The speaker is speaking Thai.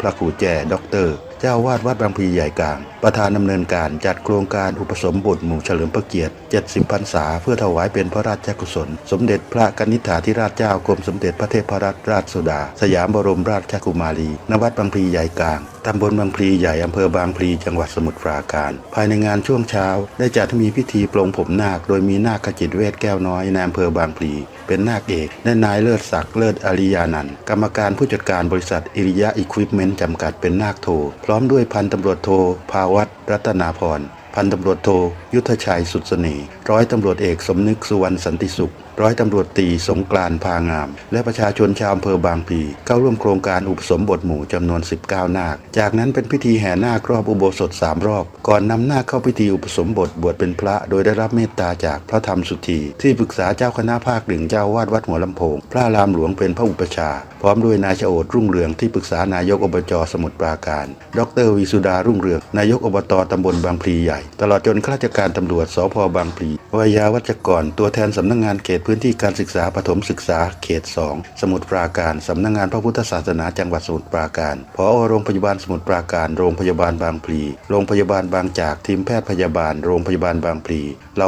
พระครูแจด็อกเตอร์ เจ้าวาดวัดบางพลีใหญ่กลาง ประธานดำเนินการจัดโครงการอุปสมบทหมู่เฉลิมพระเกียรติ 70พรรษา เพื่อถวายเป็นพระราชกุศล สมเด็จพระกนิษฐาธิราชเจ้ากรมสมเด็จพระเทพรัตนราชสุดา สยามบรมราชกุมารีณวัดบางพลีใหญ่กลางตำบลบางพลีใหญ่อำเภอบางพลีจังหวัดสมุทรปราการ ภายในงานช่วงเช้า ได้จัดมีพิธีปลงผมนาค โดยมีนาคขจิตเวทแก้วน้อยในอำเภอบางพลีเป็นนาคเอกและนายเลิศศักดิ์เลิศอริยานันท์กรรมการผู้จัดการบริษัทอิริยะอิควิปเมนต์จำกัดเป็นนาคโทพร้อมด้วยพันตำรวจโทภาวัตรัตนาพร พันตำรวจโทยุทธชัยสุดเสน่ห์ร้อยตำรวจเอกสมนึกสุวรรณสันติสุข ร้อยตำรวจตีสงกรานพางาม และประชาชนชาวอำเภอบางพลีเข้าร่วมโครงการอุปสมบทหมู่จำนวน 19 นาค จากนั้นเป็นพิธีแห่นาครอบอุโบสถสามรอบ ก่อนนำนาคเข้าพิธีอุปสมบทบวชเป็นพระ โดยได้รับเมตตาจากพระธรรมสุธีที่ปรึกษาเจ้าคณะภาคหนึ่งเจ้าวาดวัดหัวลำโพง พระรามหลวงเป็นพระอุปชา พร้อมด้วยนายชโอดรุ่งเรืองที่ปรึกษานายกอบจสมุทรปราการ ดรวิสุดารุ่งเรืองนายกอบตตำบลบางพลีใหญ่ตลอดจนข้าราชการตำรวจสพบางพลีวายาวัจกร ตัวแทนสำนักงานเขตพื้นที่การศึกษาปฐมศึกษาเขต 2 สมุทรปราการสำนักงานพระพุทธศาสนาจังหวัดสมุทรปราการผอโรงพยาบาลสมุทรปราการ โรงพยาบาลบางพลีโรงพยาบาลบางจากทีมแพทย์พยาบาล โรงพยาบาลบางพลีเรา